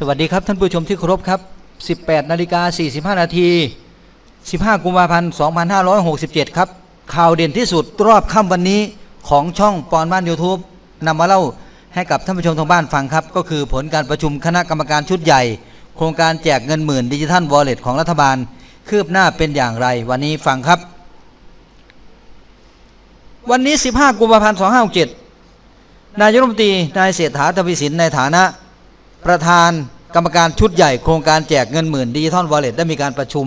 สวัสดีครับท่านผู้ชมที่เคารพครับ 18นาฬิกา45 นาที 15 กุมภาพันธ์ 2567 ครับ ข่าวเด่นที่สุดรอบค่ำวันนี้ของช่องปอนบ้าน YouTube นำมาเล่าให้กับท่านผู้ชมทางบ้านฟังครับ ก็คือผลการประชุมคณะกรรมการชุดใหญ่ โครงการแจกเงินหมื่นดิจิทัลวอลเล็ตของรัฐบาล คืบหน้าเป็นอย่างไร วันนี้ฟังครับ วันนี้ 15 กุมภาพันธ์ 2567 นายรัฐมนตรีนายเศรษฐาทวีสินในฐานะ ประธานกรรมการชุดใหญ่โครงการแจกเงินหมื่นดิจิทัลวอลเล็ตได้มีการประชุม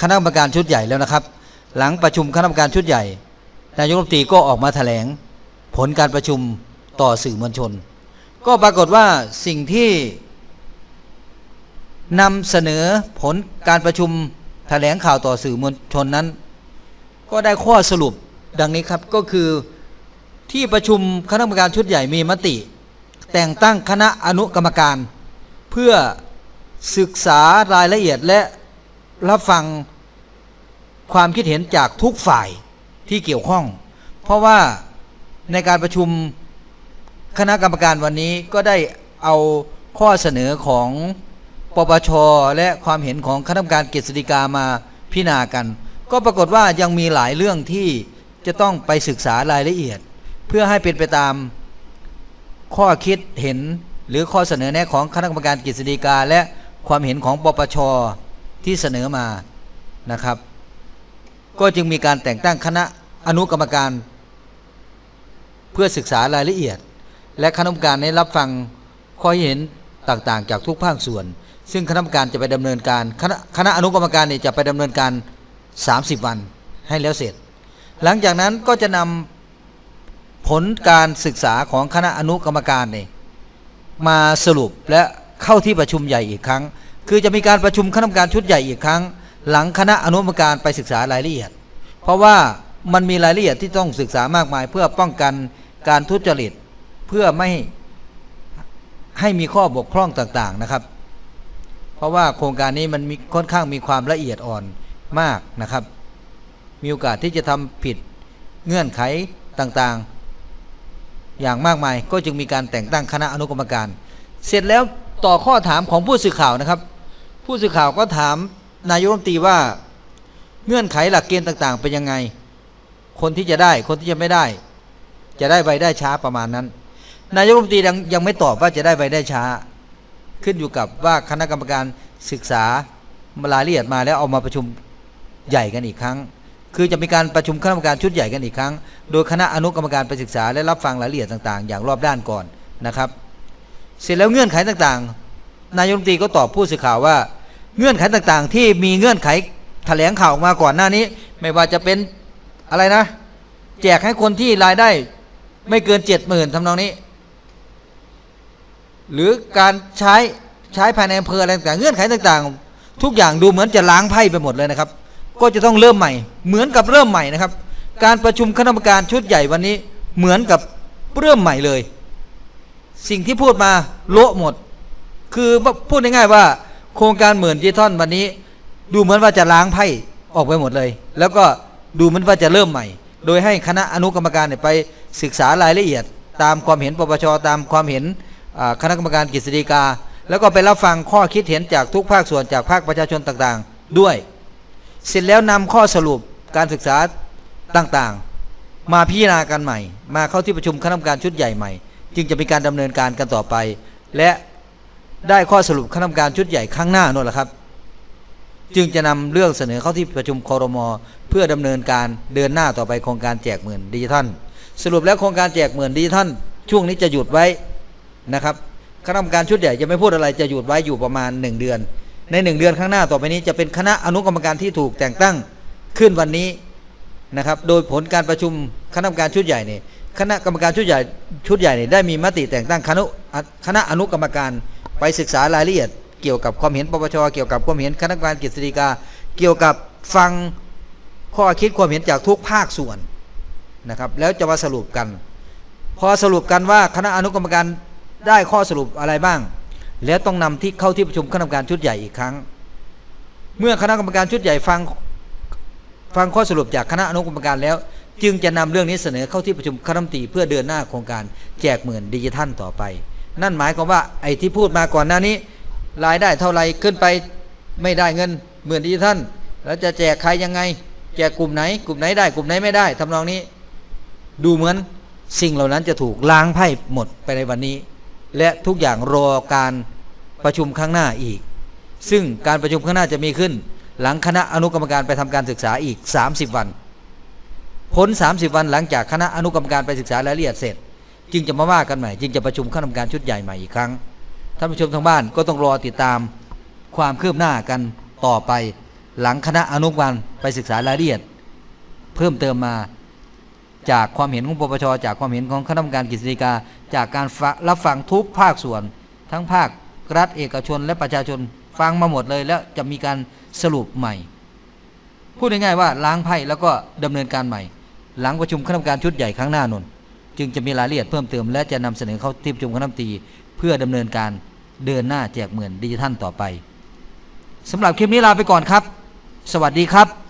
คณะกรรมการชุดใหญ่แล้วนะครับ หลังประชุมคณะกรรมการชุดใหญ่ นายกรัฐมนตรีก็ออกมาแถลง ผลการประชุมต่อสื่อมวลชน ก็ปรากฏว่าสิ่งที่นำเสนอผลการประชุมแถลงข่าวต่อสื่อมวลชนนั้น ก็ได้ข้อสรุปดังนี้ครับก็คือที่ประชุมคณะกรรมการชุดใหญ่มีมติ แต่งตั้งคณะอนุกรรมการ เพื่อศึกษารายละเอียดและรับฟังความคิดเห็นจากทุกฝ่ายที่เกี่ยวข้อง เพราะว่าในการประชุมคณะกรรมการวันนี้ก็ได้เอาข้อเสนอของปปช และความเห็นของคณะกรรมการกฤษฎีกามาพิจารณากัน ก็ปรากฏว่ายังมีหลายเรื่องที่จะต้องไปศึกษารายละเอียด เพื่อให้เป็นไปตาม ข้อคิดเห็นหรือข้อเสนอแนะของคณะกรรมการกฤษฎีกา และความเห็นของปปชที่เสนอมานะครับ ก็จึงมีการแต่งตั้งคณะอนุกรรมการ เพื่อศึกษารายละเอียด และคณะกรรมการได้รับฟังข้อเห็นต่างๆ จากทุกภาคส่วน ซึ่งคณะกรรมการจะไปดำเนินการคณะคณะอนุกรรมการเนี่ยจะไปดำเนินการ 30 วันให้แล้วเสร็จ หลังจากนั้นก็จะนำผ ลการศึกษาของคณะอนุกรรมการเนี่ยมาสรุปและเข้าที่ประชุมใหญ่อีกครั้ง คือจะมีการประชุมคณะกรรมการชุดใหญ่อีกครั้ง หลังคณะอนุกรรมการไปศึกษารายละเอียด เพราะว่ามันมีรายละเอียดที่ต้องศึกษามากมาย เพื่อป้องกันการทุจริต เพื่อไม่ให้มีข้อบกพร่องต่างๆนะครับ เพราะว่าโครงการนี้มันมีค่อนข้างมีความละเอียดอ่อนมากนะครับ มีโอกาสที่จะทำผิดเงื่อนไขต่างๆ อย่างมากมาย ก็จึงมีการแต่งตั้งคณะอนุกรรมการ เสร็จแล้วต่อข้อถามของผู้สื่อข่าวนะครับ ผู้สื่อข่าวก็ถามนายกรัฐมนตรีว่าเงื่อนไขหลักเกณฑ์ต่างๆ เป็นยังไง คนที่จะได้คนที่จะไม่ได้ จะได้ใบได้ช้าประมาณนั้น นายกรัฐมนตรียังยังไม่ตอบว่าจะได้ใบได้ช้า ขึ้นอยู่กับว่าคณะกรรมการศึกษารายละเอียดมาแล้วเอามาประชุมใหญ่กันอีกครั้ง คือจะมีการประชุมคณะกรรมการชุดใหญ่กันอีกครั้ง โดยคณะอนุกรรมการไปศึกษาและรับฟังรายละเอียดต่างๆ อย่างรอบด้านก่อนนะครับ เสร็จแล้วเงื่อนไขต่างๆ นายกรัฐมนตรีก็ตอบผู้สื่อข่าวว่า เงื่อนไขต่างๆ ที่มีเงื่อนไขแถลงข่าวออกมาก่อนหน้านี้ ไม่ว่าจะเป็นอะไรนะ แจกให้คนที่รายได้ไม่เกินเจ็ดหมื่นทำนองนี้ หรือการใช้ใช้ภายในอำเภออะไรต่างเงื่อนไขต่างๆ ทุกอย่างดูเหมือนจะล้างไพ่ไปหมดเลยนะครับ ก็จะต้องเริ่มใหม่ เหมือนกับเริ่มใหม่นะครับ การประชุมคณะกรรมการชุดใหญ่วันนี้เหมือนกับเริ่มใหม่เลย สิ่งที่พูดมาโละหมด คือพูดง่ายๆว่า โครงการหมื่นดิจิทัลวันนี้ ดูเหมือนว่าจะล้างไพ่ออกไปหมดเลย แล้วก็ดูเหมือนว่าจะเริ่มใหม่ โดยให้คณะอนุกรรมการไปศึกษารายละเอียด ตามความเห็นปปชตามความเห็นคณะกรรมการกฤษฎีกา แล้วก็ไปรับฟังข้อคิดเห็นจากทุกภาคส่วนจากภาคประชาชนต่างๆ ด้วย เสร็จแล้วนำข้อสรุปการศึกษาต่างๆ มาพิจารณากันใหม่ มาเข้าที่ประชุมคณะกรรมการชุดใหญ่ใหม่ จึงจะมีการดำเนินการกันต่อไป และได้ข้อสรุปคณะกรรมการชุดใหญ่ข้างหน้านั่นแหละครับ จึงจะนำเรื่องเสนอเข้าที่ประชุมคอรมอเพื่อดำเนินการเดินหน้าต่อไปโครงการแจกหมื่นดิจิทัลสรุปแล้วโครงการแจกหมื่นดิจิทัลช่วงนี้จะหยุดไว้นะครับคณะกรรมการชุดใหญ่จะไม่พูดอะไรจะหยุดไว้อยู่ประมาณ 1 เดือน ใน1เดือนข้างหน้าต่อไปนี้จะเป็นคณะอนุกรรมการที่ถูกแต่งตั้งขึ้นวันนี้นะครับ โดยผลการประชุมคณะกรรมการชุดใหญ่เนี่ยคณะกรรมการชุดใหญ่ชุดใหญ่เนี่ยได้มีมติแต่งตั้งคณะคณะอนุกรรมการไปศึกษารายละเอียด เกี่ยวกับความเห็นปปชเกี่ยวกับความเห็นคณะกรรมการกฤษฎีกา เกี่ยวกับฟังข้อคิดความเห็นจากทุกภาคส่วนนะครับ แล้วจะมาสรุปกัน พอสรุปกันว่าคณะอนุกรรมการได้ข้อสรุปอะไรบ้าง แล้วต้องนำที่เข้าที่ประชุมคณะกรรมการชุดใหญ่อีกครั้ง เมื่อคณะกรรมการชุดใหญ่ฟังฟังข้อสรุปจากคณะอนุกรรมการแล้ว จึงจะนำเรื่องนี้เสนอเข้าที่ประชุมคณะมตรีเพื่อเดินหน้าโครงการแจกหมื่นดิจิทัลต่อไป นั่นหมายความว่าไอ้ที่พูดมาก่อนหน้านี้ รายได้เท่าไรขึ้นไปไม่ได้เงินหมื่นดิจิทัลแล้วจะแจกใครยังไง แจกกลุ่มไหน กลุ่มไหนได้ กลุ่มไหนไม่ได้ทำนองนี้ ดูเหมือนสิ่งเหล่านั้นจะถูกล้างไพ่หมดไปในวันนี้ และทุกอย่างรอการ ประชุมข้งหน้าอีก ซึ่งการประชุมข้งหน้าจะมีขึ้น หลังคณะอนุกรรมการไปทำการศึกษาอีก 30 วัน พ้น 30 วันหลังจากคณะอนุกรรมการไปศึกษารายละเอียดเสร็จ จึงจะมาว่ากันใหม่ จึงจะประชุมคณะกรรมการชุดใหญ่ใหม่อีกครั้งท่านผู้ชมทางบ้านก็ต้องรอติดตามความคืบหน้ากันต่อไป หลังคณะอนุกรรมการไปศึกษารายละเอียด เพิ่มเติมมาจากความเห็นของปปชจากความเห็นของคณะกรรมการกฤษฎีกา จากการรับฟังทุกภาคส่วนทั้งภาค รัฐเอกชนและประชาชนฟังมาหมดเลย แล้วจะมีการสรุปใหม่ พูดง่ายๆว่าล้างไพ่แล้วก็ดำเนินการใหม่ หลังประชุมคณะกรรมการชุดใหญ่ครั้งหน้านนจึงจะมีรายละเอียดเพิ่มเติม และจะนำเสนอเข้าที่ประชุมคณะรัฐมนตรีเพื่อดำเนินการเดินหน้าแจกเหมือนดิจิทัลต่อไปสำหรับคลิปนี้ลาไปก่อนครับ สวัสดีครับ